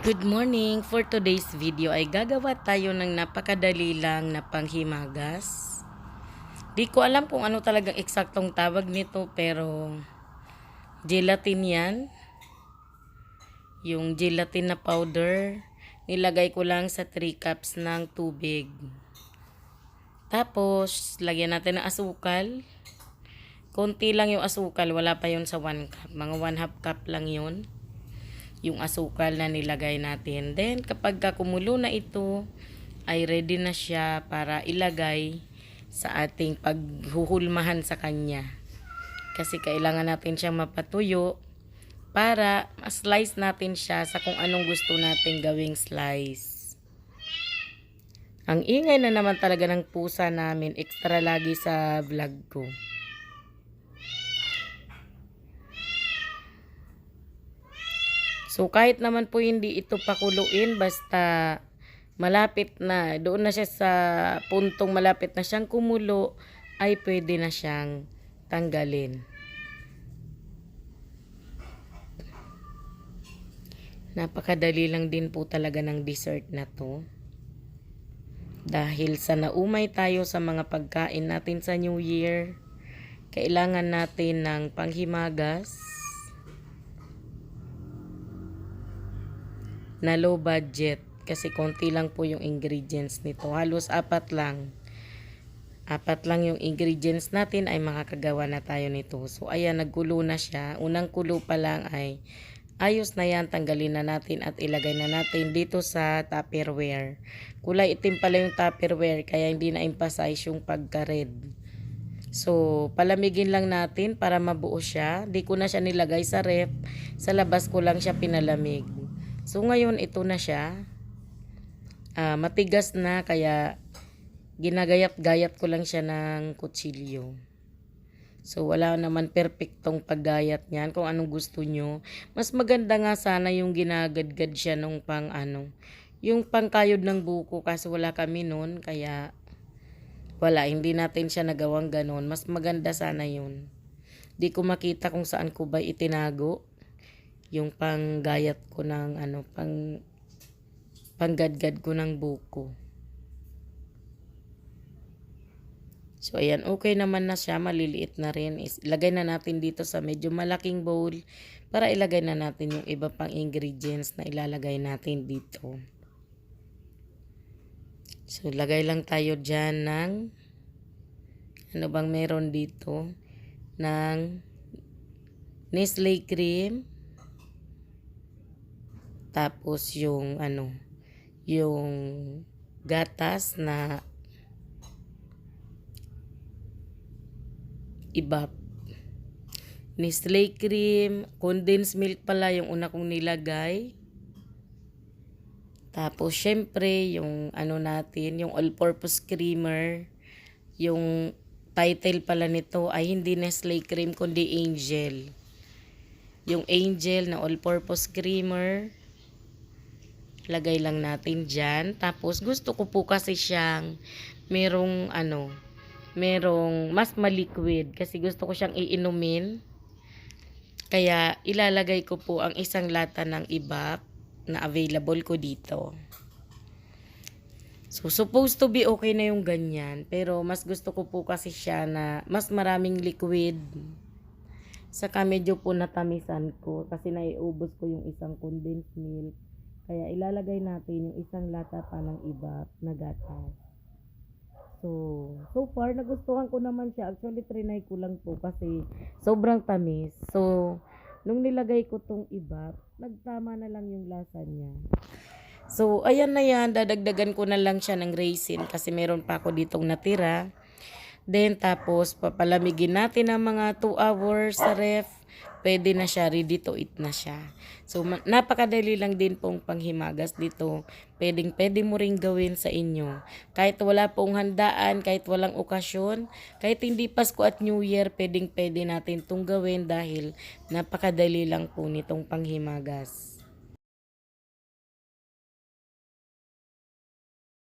Good morning! For today's video ay gagawa tayo ng napakadali lang na panghimagas. Di ko alam kung ano talagang eksaktong tawag nito pero gelatin yan. Yung gelatin na powder, nilagay ko lang sa 3 cups ng tubig. Tapos, lagyan natin ng asukal. Konti lang yung asukal, wala pa yun sa 1 cup. Mga 1 half cup lang yun yung asukal na nilagay natin. Then, kapag kumulo na ito, ay ready na siya para ilagay sa ating paghuhulmahan sa kanya. Kasi kailangan natin siyang mapatuyo para slice natin siya sa kung anong gusto nating gawing slice. Ang ingay na naman talaga ng pusa namin, extra lagi sa vlog ko. So kahit naman po hindi ito pakuluin basta malapit na doon na siya sa puntong malapit na siyang kumulo ay pwede na siyang tanggalin. Napakadali lang din po talaga ng dessert na to. Dahil sa naumay tayo sa mga pagkain natin sa New Year, kailangan natin ng panghimagas, na low budget kasi konti lang po yung ingredients nito. Halos apat lang. Apat lang yung ingredients natin ay makakagawa na tayo nito. So ayan, nagkulo na siya. Unang kulo pa lang ay ayos na yan. Tanggalin na natin at ilagay na natin dito sa tupperware. Kulay itim pala yung tupperware kaya hindi na emphasize yung pagka-red. So, palamigin lang natin para mabuo siya. Di ko na siya nilagay sa ref. Sa labas ko lang siya pinalamig. So ngayon ito na siya. Ah, matigas na kaya ginagayat-gayat ko lang siya ng kutsilyo. So wala naman perpektong paggayat niyan kung anong gusto nyo. Mas maganda nga sana yung ginagadgad siya nung pang ano. Yung pangkayod ng buko kasi wala kami noon kaya wala, hindi natin siya nagawang ganon. Mas maganda sana yun. Di ko makita kung saan ko ba itinago yung panggayat ko ng ano, pang panggadgad ko ng buko. So, ayan, okay naman na siya, maliliit na rin. Ilagay na natin dito sa medyo malaking bowl para ilagay na natin yung iba pang ingredients na ilalagay natin dito. So, lagay lang tayo dyan ng ano bang meron dito ng Nestle cream tapos yung ano, yung gatas na ibap. Nestle cream, condensed milk pala yung una kong nilagay. Tapos, syempre, yung ano natin, yung all-purpose creamer, yung title pala nito ay hindi Nestle cream, kundi Angel. Yung Angel na all-purpose creamer, lagay lang natin dyan. Tapos, gusto ko po kasi siyang merong ano, merong mas maliquid kasi gusto ko siyang iinumin. Kaya, ilalagay ko po ang isang lata ng ibap na available ko dito. So, supposed to be okay na yung ganyan. Pero, mas gusto ko po kasi siya na mas maraming liquid. Saka medyo po natamisan ko kasi naiubos ko yung isang condensed milk. Kaya ilalagay natin yung isang lata pa ng iba na gatas. So, so far nagustuhan ko naman siya. Actually, trinay ko lang po kasi sobrang tamis. So, nung nilagay ko tong iba, nagtama na lang yung lasa niya. So, ayan na yan. Dadagdagan ko na lang siya ng raisin kasi meron pa ako ditong natira. Then, tapos, papalamigin natin ng mga 2 hours sa ref. Pwede na siya, ready to eat na siya. So, napakadali lang din pong panghimagas dito. Pwedeng, pwede mo ring gawin sa inyo. Kahit wala pong handaan, kahit walang okasyon, kahit hindi Pasko at New Year, pwedeng, pwede natin itong gawin dahil napakadali lang po nitong panghimagas.